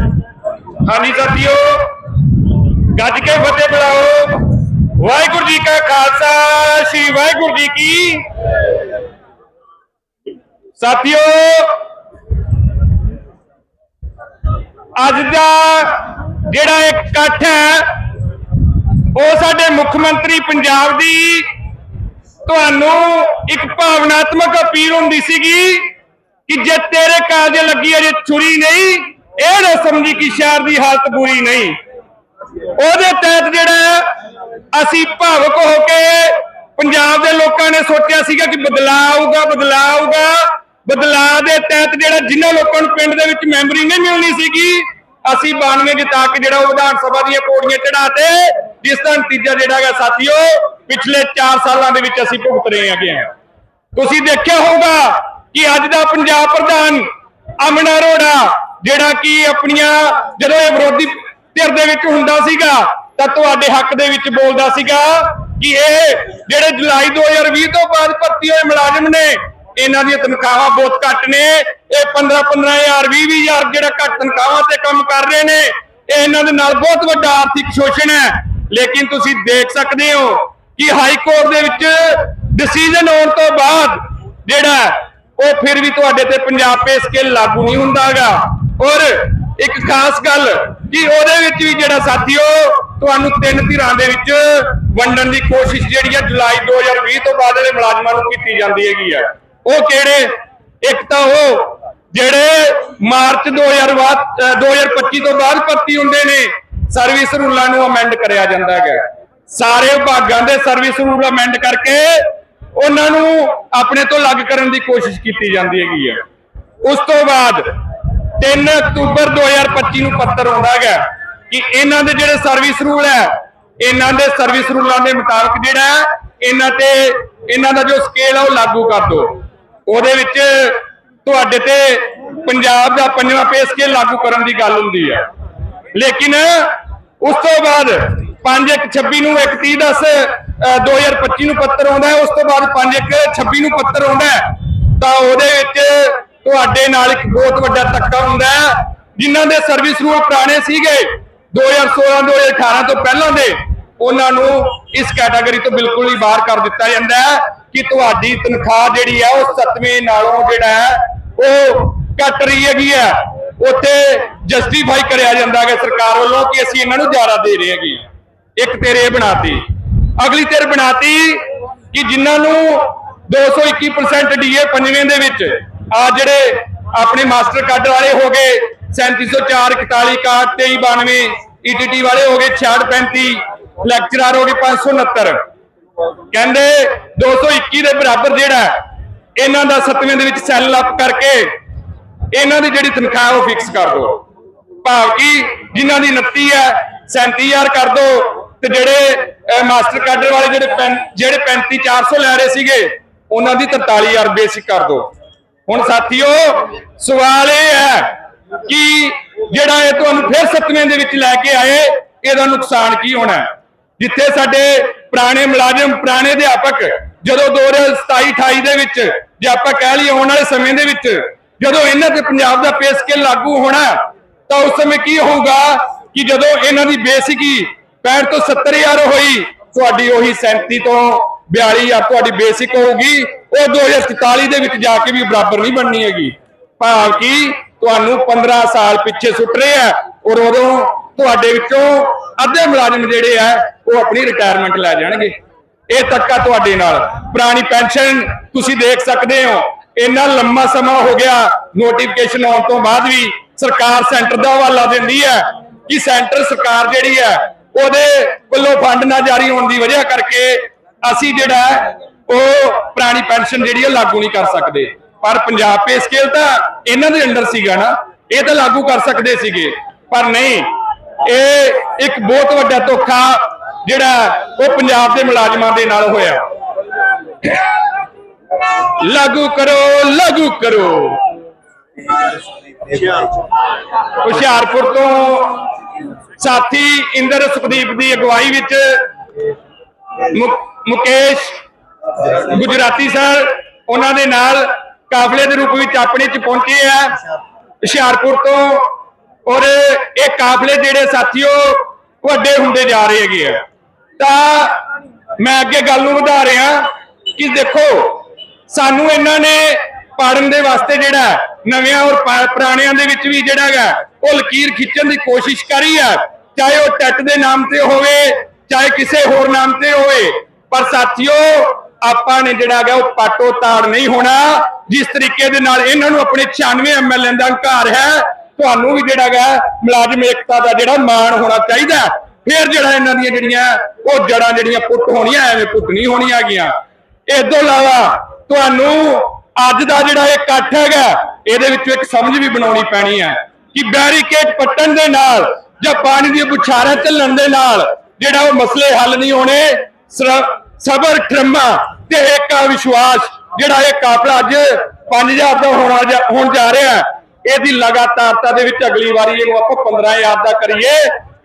ਹਾਂਜੀ ਸਾਥੀਓ, ਗੱਜ ਕੇ ਫਤਿਹ ਬੁਲਾਓ। ਵਾਹਿਗੁਰੂ ਜੀ ਕਾ ਖਾਲਸਾ, ਸ੍ਰੀ ਵਾਹਿਗੁਰੂ ਜੀ ਕੀ ਸਾਥੀਓ, ਅੱਜ ਦਾ ਜਿਹੜਾ ਇਹ ਇਕੱਠ ਹੈ, ਉਹ ਸਾਡੇ ਮੁੱਖ ਮੰਤਰੀ ਪੰਜਾਬ ਦੀ ਤੁਹਾਨੂੰ ਇੱਕ ਭਾਵਨਾਤਮਕ ਅਪੀਲ ਹੁੰਦੀ ਸੀਗੀ ਕਿ ਜੇ ਤੇਰੇ ਕਾਲਜ ਲੱਗੀ ਅਜੇ ਛੁਰੀ ਨਹੀਂ ਇਹ ਰਸਮ ਸਮਝੀ ਕਿ ਸ਼ਹਿਰ ਦੀ ਹਾਲਤ ਬੁਰੀ ਨਹੀਂ। ਉਹਦੇ ਤਹਿਤ ਜਿਹੜਾ ਅਸੀਂ ਭਾਵਕ ਹੋ ਕੇ ਪੰਜਾਬ ਦੇ ਲੋਕਾਂ ਨੇ ਸੋਚਿਆ ਸੀਗਾ ਕਿ ਬਦਲਾਅ ਆਊਗਾ ਬਦਲਾਅ ਆਊਗਾ। ਬਦਲਾਅ ਦੇ ਤਹਿਤ ਜਿਹੜਾ ਜਿਨ੍ਹਾਂ ਲੋਕਾਂ ਨੂੰ ਪਿੰਡ ਦੇ ਵਿੱਚ ਮੈਂਬਰੀ ਨਹੀਂ ਮਿਲਣੀ ਸੀਗੀ, ਅਸੀਂ 92 ਜਿਤਾ ਕੇ ਜਿਹੜਾ ਉਹ ਵਿਧਾਨ ਸਭਾ ਦੀਆਂ ਪੌੜੀਆਂ ਚੜਾਤੇ ਜਿਸ ਦਾ ਨਤੀਜਾ ਜਿਹੜਾ ਹੈਗਾ ਸਾਥੀਓ, ਪਿਛਲੇ 4 ਸਾਲਾਂ ਦੇ ਵਿੱਚ ਅਸੀਂ ਭੁਗਤ ਰਹੇ ਹੈਗੇ ਹਾਂ। ਤੁਸੀਂ ਦੇਖਿਆ ਹੋਊਗਾ ਕਿ ਅੱਜ ਦਾ ਪੰਜਾਬ ਪ੍ਰਧਾਨ ਅਮਨ ਅਰੋੜਾ ਜਿਹੜਾ ਕਿ ਆਪਣੀਆਂ ਜਦੋਂ ਇਹ ਵਿਰੋਧੀ ਧਿਰ ਦੇ ਵਿੱਚ ਹੁੰਦਾ ਸੀਗਾ, ਤਾਂ ਤੁਹਾਡੇ ਹੱਕ ਦੇ ਵਿੱਚ ਬੋਲਦਾ ਸੀਗਾ ਕਿ ਇਹ ਜਿਹੜੇ ਜੁਲਾਈ 2020 ਤੋਂ ਬਾਅਦ ਭਰਤੀ ਹੋਏ ਮੁਲਾਜ਼ਮ ਨੇ, ਇਹਨਾਂ ਦੀਆਂ ਤਨਖਾਹਾਂ ਬਹੁਤ ਘੱਟ ਨੇ। ਇਹ 15 15000 20 20000 ਜਿਹੜਾ ਘੱਟ ਤਨਖਾਹਾਂ ਤੇ ਕੰਮ ਕਰ ਰਹੇ ਨੇ, ਇਹ ਇਹਨਾਂ ਦੇ ਨਾਲ ਬਹੁਤ ਵੱਡਾ ਆਰਥਿਕ ਸ਼ੋਸ਼ਣ ਹੈ। ਲੇਕਿਨ ਤੁਸੀਂ ਦੇਖ ਸਕਦੇ ਹੋ ਕਿ ਹਾਈ ਕੋਰਟ ਦੇ ਵਿੱਚ ਡਿਸੀਜਨ ਆਉਣ ਤੋਂ ਬਾਅਦ ਜਿਹੜਾ ਉਹ ਫਿਰ ਵੀ ਤੁਹਾਡੇ ਤੇ ਪੰਜਾਬ ਪੇ ਸਕੇਲ ਲਾਗੂ ਨਹੀਂ ਹੁੰਦਾਗਾ। ਔਰ ਇੱਕ ਖਾਸ ਗੱਲ ਕਿ ਉਹਦੇ ਵਿੱਚ ਵੀ ਜਿਹੜਾ ਸਾਥੀਓ, ਤੁਹਾਨੂੰ ਤਿੰਨ ਧਿਰਾਂ ਦੇ ਵਿੱਚ ਵੰਡਣ ਦੀ ਕੋਸ਼ਿਸ਼ ਜਿਹੜੀ ਹੈ ਜੁਲਾਈ 2020 ਤੋਂ ਬਾਅਦ ਦੇ ਮੁਲਾਜ਼ਮਾਂ ਨੂੰ ਕੀਤੀ ਜਾਂਦੀ ਹੈਗੀ ਆ। ਉਹ ਕਿਹੜੇ? ਇੱਕ ਤਾਂ ਉਹ ਜਿਹੜੇ ਮਾਰਚ 2020 ਅਹ 2025 ਤੋਂ ਬਾਅਦ ਭਰਤੀ ਹੁੰਦੇ ਨੇ, ਸਰਵਿਸ ਰੂਲਾਂ ਨੂੰ ਅਮੈਂਡ ਕਰਿਆ ਜਾਂਦਾ ਹੈਗਾ। ਸਾਰੇ ਵਿਭਾਗਾਂ ਦੇ ਸਰਵਿਸ ਰੂਲ ਅਮੈਂਡ ਕਰਕੇ ਉਹਨਾਂ ਨੂੰ ਆਪਣੇ ਤੋਂ ਅਲੱਗ ਕਰਨ ਦੀ ਕੋਸ਼ਿਸ਼ ਕੀਤੀ ਜਾਂਦੀ ਹੈਗੀ ਹੈ ਉਸ ਤੋਂ ਬਾਅਦ 3 ਅਕਤੂਬਰ 2025 ਨੂੰ ਪੱਤਰ ਆਉਂਦਾ ਹੈਗਾ ਕਿ ਇਹਨਾਂ ਦੇ ਜਿਹੜੇ ਸਰਵਿਸ ਰੂਲ ਹੈ, ਇਹਨਾਂ ਦੇ ਸਰਵਿਸ ਰੂਲਾਂ ਦੇ ਮੁਤਾਬਕ ਜਿਹੜਾ ਇਹਨਾਂ ਤੇ, ਇਹਨਾਂ ਦਾ ਜੋ ਸਕੇਲ ਹੈ ਉਹ ਲਾਗੂ ਕਰ ਦਿਓ। ਉਹਦੇ ਵਿੱਚ ਤੁਹਾਡੇ ਤੇ ਪੰਜਾਬ ਦਾ ਪੰਜਵਾਂ ਪੇ ਸਕੇਲ ਲਾਗੂ ਕਰਨ ਦੀ ਗੱਲ ਹੁੰਦੀ ਹੈ ਲੇਕਿਨ ਉਸ ਤੋਂ ਬਾਅਦ 5 1 26 ਨੂੰ 1 30 10 ਅਹ 2025 ਨੂੰ ਪੱਤਰ ਆਉਂਦਾ ਹੈ, ਉਸ ਤੋਂ ਬਾਅਦ 5 1 26 ਨੂੰ ਪੱਤਰ ਆਉਂਦਾ ਹੈ। ਤਾਂ ਉਹਦੇ ਵਿੱਚ ਤੁਹਾਡੇ ਨਾਲ ਇੱਕ ਬਹੁਤ ਵੱਡਾ ਧੱਕਾ ਹੁੰਦਾ ਹੈ, ਜਿਨ੍ਹਾਂ ਦੇ ਸਰਵਿਸ ਰੂਲ ਪੁਰਾਣੇ ਸੀਗੇ 2016 2018 ਤੋਂ ਪਹਿਲਾਂ ਦੇ, ਉਹਨਾਂ ਨੂੰ ਇਸ ਕੈਟਾਗਰੀ ਤੋਂ ਬਿਲਕੁਲ ਹੀ ਬਾਹਰ ਕਰ ਦਿੱਤਾ ਜਾਂਦਾ ਹੈ ਕਿ ਤੁਹਾਡੀ ਤਨਖਾਹ ਜਿਹੜੀ ਹੈ ਉਹ ਸੱਤਵੇਂ ਨਾਲੋਂ ਜਿਹੜਾ ਹੈ, ਉਹ ਘਟ ਰਹੀ ਹੈਗੀ ਹੈ। ਉੱਥੇ ਜਸਟੀਫਾਈ ਕਰਿਆ ਜਾਂਦਾ ਹੈ ਸਰਕਾਰ ਵੱਲੋਂ ਕਿ ਅਸੀਂ ਇਹਨਾਂ ਨੂੰ ਜ਼ਿਆਦਾ ਦੇ ਰਹੇ ਹੈਗੇ। ਇੱਕ ਤੇਰੇ ਇਹ ਬਣਾਤੀ, ਅਗਲੀ ਤੇਰ ਬਣਾਤੀ ਕਿ ਜਿਨ੍ਹਾਂ ਨੂੰ 221% ਡੀਏ ਪੰਜਵੇਂ ਦੇ ਵਿੱਚ ਆ ਜਿਹੜੇ ਆਪਣੇ ਮਾਸਟਰ ਕਾਡਰ ਵਾਲੇ ਹੋ ਗਏ 3704 41 61 23 92 ਈਟੀਟੀ ਵਾਲੇ ਹੋ ਗਏ 66 35 ਲੈਕਚਰਰ ਹੋ ਗਏ 569 ਕਹਿੰਦੇ 221 ਦੇ ਬਰਾਬਰ ਜਿਹੜਾ ਇਹਨਾਂ ਦਾ ਸੱਤਵੇਂ ਦੇ ਵਿੱਚ ਸੈੱਲ ਅਪ ਕਰਕੇ ਇਹਨਾਂ ਦੀ ਜਿਹੜੀ ਤਨਖਾਹ ਉਹ ਫਿਕਸ ਕਰ ਦਿਓ। ਭਾਵ ਕਿ ਜਿਨ੍ਹਾਂ ਦੀ 29 ਹੈ 37000 ਕਰ ਦਿਓ ਤੇ ਜਿਹੜੇ ਮਾਸਟਰ ਕਾਡਰ ਵਾਲੇ ਜਿਹੜੇ ਪੈਨ- ਜਿਹੜੇ 35400 ਲੈ ਰਹੇ ਸੀਗੇ, ਉਹਨਾਂ ਦੀ 43000 ਬੇਸਿਕ ਕਰ ਦਿਓ। ਹੁਣ ਸਾਥੀਓ, ਸਵਾਲ ਇਹ ਹੈ ਕਿ ਜਿਹੜਾ ਇਹ ਤੁਹਾਨੂੰ ਫਿਰ ਸੱਤਵੇਂ ਦੇ ਵਿੱਚ ਲੈ ਕੇ ਆਏ, ਇਹਦਾ ਨੁਕਸਾਨ ਕੀ ਹੋਣਾ ਜਿੱਥੇ ਸਾਡੇ ਪੁਰਾਣੇ ਮੁਲਾਜ਼ਮ, ਪੁਰਾਣੇ ਅਧਿਆਪਕ, ਜਦੋਂ 2027 28 ਦੇ ਵਿੱਚ, ਜੇ ਆਪਾਂ ਕਹਿ ਲਈਏ ਆਉਣ ਵਾਲੇ ਸਮੇਂ ਦੇ ਵਿੱਚ, ਜਦੋਂ ਇਹਨਾਂ ਤੇ ਪੰਜਾਬ ਦਾ ਪੇ ਸਕੇਲ ਲਾਗੂ ਹੋਣਾ ਤਾਂ ਉਸ ਸਮੇਂ ਕੀ ਹੋਊਗਾ ਕਿ ਜਦੋਂ ਇਹਨਾਂ ਦੀ ਬੇਸਿਕੀ ਹੀ 65 ਤੋਂ 70000 ਹੋਈ, ਤੁਹਾਡੀ ਉਹੀ 37 ਤੋਂ 42000 ਤੁਹਾਡੀ ਬੇਸਿਕ ਹੋਊਗੀ ਉਹ 2044 ਦੇ ਵਿੱਚ ਜਾ ਕੇ ਵੀ ਬਰਾਬਰ ਨਹੀਂ ਬਣਨੀ ਹੈਗੀ। ਭਾਵ ਕਿ ਤੁਹਾਨੂੰ 15 ਸਾਲ ਪਿੱਛੇ ਸੁੱਟ ਰਹੇ ਆ ਔਰ ਉਦੋਂ ਤੁਹਾਡੇ ਵਿੱਚੋਂ ਅੱਧੇ ਮੁਲਾਜ਼ਮ ਜਿਹੜੇ ਆ, ਉਹ ਆਪਣੀ ਰਿਟਾਇਰਮੈਂਟ ਲੈ ਜਾਣਗੇ। ਇਹ ਤੱਕਾ ਤੁਹਾਡੇ ਨਾਲ। ਪੁਰਾਣੀ ਪੈਨਸ਼ਨ ਤੁਸੀਂ ਦੇਖ ਸਕਦੇ ਹੋ। ਇੰਨਾ ਲੰਮਾ ਸਮਾਂ ਹੋ ਗਿਆ ਨੋਟੀਫਿਕੇਸ਼ਨ ਆਉਣ ਤੋਂ ਬਾਅਦ ਵੀ ਸਰਕਾਰ ਸੈਂਟਰ ਦਾ ਹਵਾਲਾ ਦਿੰਦੀ ਹੈ ਕਿ ਸੈਂਟਰ ਸਰਕਾਰ ਜਿਹੜੀ ਹੈ, ਉਹਦੇ ਵੱਲੋਂ ਫੰਡ ਨਾ ਜਾਰੀ ਹੋਣ ਦੀ ਵਜ੍ਹਾ ਕਰਕੇ ਅਸੀਂ ਜਿਹੜਾ ਉਹ ਪੁਰਾਣੀ ਪੈਨਸ਼ਨ ਜਿਹੜੀ ਉਹ ਲਾਗੂ ਨਹੀਂ ਕਰ ਸਕਦੇ। ਪਰ ਪੰਜਾਬ ਪੇ ਸਕੇਲ ਤਾਂ ਇਹਨਾਂ ਦੇ ਅੰਡਰ ਸੀਗਾ ਨਾ, ਇਹ ਤਾਂ ਲਾਗੂ ਕਰ ਸਕਦੇ ਸੀਗੇ। ਪਰ ਨਹੀਂ, ਇਹ ਇੱਕ ਬਹੁਤ ਵੱਡਾ ਧੋਖਾ ਜਿਹੜਾ ਉਹ ਪੰਜਾਬ ਦੇ ਮੁਲਾਜ਼ਮਾਂ ਦੇ ਨਾਲ ਹੋਇਆ। ਲਾਗੂ ਕਰੋ ਲਾਗੂ ਕਰੋ। ਹੁਸ਼ਿਆਰਪੁਰ ਤੋਂ ਸਾਥੀ ਇੰਦਰ ਸੁਖਦੀਪ ਦੀ ਅਗਵਾਈ ਵਿੱਚ ਮੁਕੇਸ਼ ਗੁਜਰਾਤੀ ਸਰ, ਉਹਨਾਂ ਦੇ ਨਾਲ ਕਾਫਲੇ ਦੇ ਰੂਪ ਵਿੱਚ ਆਪਣੇ ਚ ਪਹੁੰਚੇ ਆ, ਹੁਸ਼ਿਆਰਪੁਰ ਤੋਂ, ਔਰ ਇਹ ਕਾਫਲੇ ਜਿਹੜੇ ਸਾਥੀਓ, ਵੱਡੇ ਹੁੰਦੇ ਜਾ ਰਹੇ ਹੈਗੇ ਆ। ਤਾਂ ਮੈਂ ਅੱਗੇ ਗੱਲ ਨੂੰ ਵਧਾ ਰਿਹਾ ਕਿ ਦੇਖੋ, ਸਾਨੂੰ ਇਹਨਾਂ ਨੇ ਪਾੜਨ ਦੇ ਵਾਸਤੇ ਜਿਹੜਾ ਨਵਿਆਂ ਔਰ ਪੁਰਾਣਿਆਂ ਦੇ ਵਿੱਚ ਵੀ ਜਿਹੜਾ ਹੈਗਾ, ਉਹ ਲਕੀਰ ਖਿੱਚਣ ਦੀ ਕੋਸ਼ਿਸ਼ ਕਰੀ ਹੈ ਚਾਹੇ ਉਹ ਟੱਟ ਦੇ ਨਾਮ ਤੇ ਹੋਵੇ, ਚਾਹੇ ਕਿਸੇ ਹੋਰ ਨਾਮ ਤੇ ਹੋਵੇ, ਪਰ ਸਾਥੀਓ ਆਪਾਂ ਨੇ ਜਿਹੜਾ ਹੈਗਾ ਉਹ ਪਾਟੋ ਤਾੜ ਨਹੀਂ ਹੋਣਾ। ਜਿਸ ਤਰੀਕੇ ਦੇ ਨਾਲ ਇਹਨਾਂ ਨੂੰ ਆਪਣੇ 96 ਐਮਐਲਏ ਦਾ ਹੰਕਾਰ ਹੈ, ਤੁਹਾਨੂੰ ਵੀ ਜਿਹੜਾ ਹੈਗਾ ਮੁਲਾਜ਼ਮ ਏਕਤਾ ਦਾ ਜਿਹੜਾ ਮਾਣ ਹੋਣਾ ਚਾਹੀਦਾ ਫਿਰ ਜਿਹੜਾ ਇਹਨਾਂ ਦੀਆਂ ਜਿਹੜੀਆਂ, ਉਹ ਜੜਾਂ ਜਿਹੜੀਆਂ ਪੁੱਟ ਹੋਣੀਆਂ, ਐਵੇਂ ਪੁੱਟ ਨਹੀਂ ਹੋਣੀਆਂ ਹੈਗੀਆਂ। ਇਸ ਤੋਂ ਇਲਾਵਾ ਤੁਹਾਨੂੰ ਅੱਜ ਦਾ ਜਿਹੜਾ ਇਹ ਇਕੱਠ ਹੈਗਾ, ਇਹਦੇ ਵਿੱਚੋਂ ਇੱਕ ਸਮਝ ਵੀ ਬਣਾਉਣੀ ਪੈਣੀ ਹੈ ਕਿ ਬੈਰੀਕੇਡ ਪੱਟਣ ਦੇ ਨਾਲ ਜਾਂ ਪਾਣੀ ਦੀਆਂ ਬੁਛਾਰਾਂ ਚੱਲਣ ਦੇ ਨਾਲ ਜਿਹੜਾ ਉਹ ਮਸਲੇ ਹੱਲ ਨਹੀਂ ਹੋਣੇ, ਸਰ- ਸਬਰ ਠਰਮਾ ਤੇ ਏਕਾ ਵਿਸ਼ਵਾਸ ਜਿਹੜਾ ਇਹ ਕਾਫਲਾ ਅੱਜ 5000 ਦਾ ਹੋਣਾ ਹੋਣ ਜਾ ਰਿਹਾ ਹੈ। ਇਹਦੀ ਲਗਾਤਾਰਤਾ ਦੇ ਵਿੱਚ ਅਗਲੀ ਵਾਰੀ ਇਹਨੂੰ ਆਪਾਂ 15000 ਦਾ ਕਰੀਏ,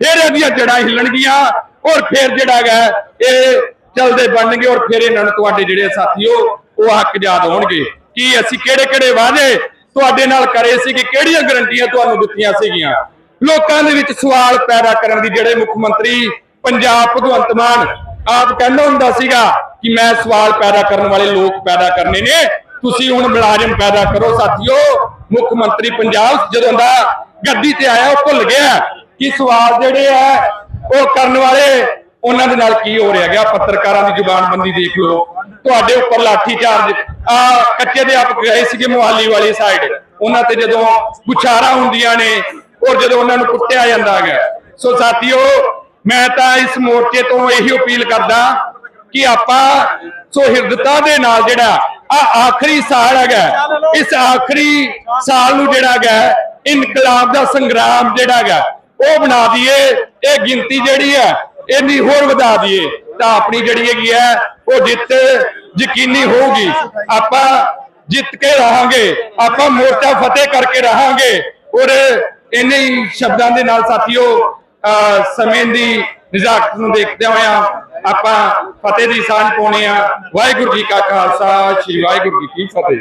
ਫਿਰ ਇਹਦੀਆਂ ਜੜਾਂ ਹਿੱਲਣਗੀਆਂ ਔਰ ਫਿਰ ਜਿਹੜਾ ਹੈਗਾ ਇਹ ਚੱਲਦੇ ਬਣਨਗੇ ਔਰ ਫਿਰ ਇਹਨਾਂ ਨੂੰ ਤੁਹਾਡੇ ਜਿਹੜੇ ਸਾਥੀਓ, ਉਹ ਹੱਕ ਯਾਦ ਹੋਣਗੇ। ਕਿ ਅਸੀਂ ਕਿਹੜੇ ਕਿਹੜੇ ਵਾਅਦੇ ਤੁਹਾਡੇ ਨਾਲ ਕਰੇ ਸੀ ਕਿ ਕਿਹੜੀਆਂ ਗਰੰਟੀਆਂ ਤੁਹਾਨੂੰ ਦਿੱਤੀਆਂ ਸੀਗੀਆਂ? ਲੋਕਾਂ ਦੇ ਵਿੱਚ ਸਵਾਲ ਪੈਦਾ ਕਰਨ ਦੀ ਜਿਹੜੇ ਮੁੱਖ ਮੰਤਰੀ, ਪੰਜਾਬ ਭਗਵੰਤ ਮਾਨ ਆਪ ਕਹਿੰਦਾ ਹੁੰਦਾ ਸੀਗਾ ਕਿ ਮੈਂ ਸਵਾਲ ਪੈਦਾ ਕਰਨ ਵਾਲੇ ਲੋਕ ਪੈਦਾ ਕਰਨੇ ਨੇ। ਤੁਸੀਂ ਹੁਣ ਮੁਲਾਜ਼ਮ ਪੈਦਾ ਕਰੋ ਸਾਥੀਓ। ਮੁੱਖ ਮੰਤਰੀ ਪੰਜਾਬ ਜਦੋਂ ਦਾ ਗੱਦੀ ਤੇ ਆਇਆ, ਉਹ ਭੁੱਲ ਗਿਆ ਕਿ ਸਵਾਲ ਜਿਹੜੇ ਆ, ਉਹ ਕਰਨ ਵਾਲੇ, ਉਹਨਾਂ ਦੇ ਨਾਲ ਕੀ ਹੋ ਰਿਹਾ ਗਿਆ ਪੱਤਰਕਾਰਾਂ ਦੀ ਜ਼ੁਬਾਨਬੰਦੀ ਦੇਖ ਲਓ। ਤੁਹਾਡੇ ਉੱਪਰ ਲਾਠੀ ਚਾਰਜ। ਆ, ਕੱਚੇ ਦੇ ਆਪ ਗਏ ਸੀਗੇ ਮੁਹਾਲੀ ਵਾਲੀ ਸਾਈਡ ਉਹਨਾਂ ਤੇ ਜਦੋਂ ਪੁਛਾਰਾ ਹੁੰਦੀਆਂ ਨੇ ਔਰ ਜਦੋਂ ਉਹਨਾਂ ਨੂੰ ਕੁੱਟਿਆ ਜਾਂਦਾ ਹੈਗਾ। ਸੋ ਸਾਥੀਓ ਮੈਂ ਤਾਂ ਇਸ ਮੋਰਚੇ ਤੋਂ ਇਹੀ ਅਪੀਲ ਕਰਦਾ ਕਿ ਆਪਾਂ ਸੋ ਦੇ ਨਾਲ ਜਿਹੜਾ ਆ ਆਖਰੀ ਸਾਲ ਹੈਗਾ, ਇਸ ਆਖਰੀ ਸਾਲ ਨੂੰ ਜਿਹੜਾ ਹੈਗਾ, ਇਨਕਲਾਬ ਦਾ ਸੰਗਰਾਮ ਜਿਹੜਾ ਹੈਗਾ, ਉਹ ਬਣਾ ਦਈਏ, ਇਹ ਗਿਣਤੀ ਜਿਹੜੀ ਹੈ ਇਹਦੀ ਹੋਰ ਵਧਾ ਦਈਏ, ਤਾਂ ਆਪਣੀ ਜਿਹੜੀ ਹੈਗੀ ਹੈ, ਉਹ ਜਿੱਤ ਯਕੀਨੀ ਹੋਊਗੀ। ਆਪਾਂ ਜਿੱਤ ਕੇ ਰਹਾਂਗੇ, ਆਪਾਂ ਮੋਰਚਾ ਫਤਿਹ ਕਰਕੇ ਰਹਾਂਗੇ, ਔਰ ਇੰਨੇ ਹੀ ਸ਼ਬਦਾਂ ਦੇ ਨਾਲ ਸਾਥੀਓ ਸਮੇਂ ਦੀ ਨਿਜ਼ਾਕਤ ਨੂੰ ਦੇਖਦੇ ਹੋਇਆ ਆਪਾਂ ਫਤਿਹ ਦੀ ਸਾਂਝ ਪਾਉਣੇ ਆ। ਵਾਹਿਗੁਰੂ ਜੀ ਕਾ ਖਾਲਸਾ, ਸ੍ਰੀ ਵਾਹਿਗੁਰੂ ਜੀ ਕੀ ਫਤਿਹ।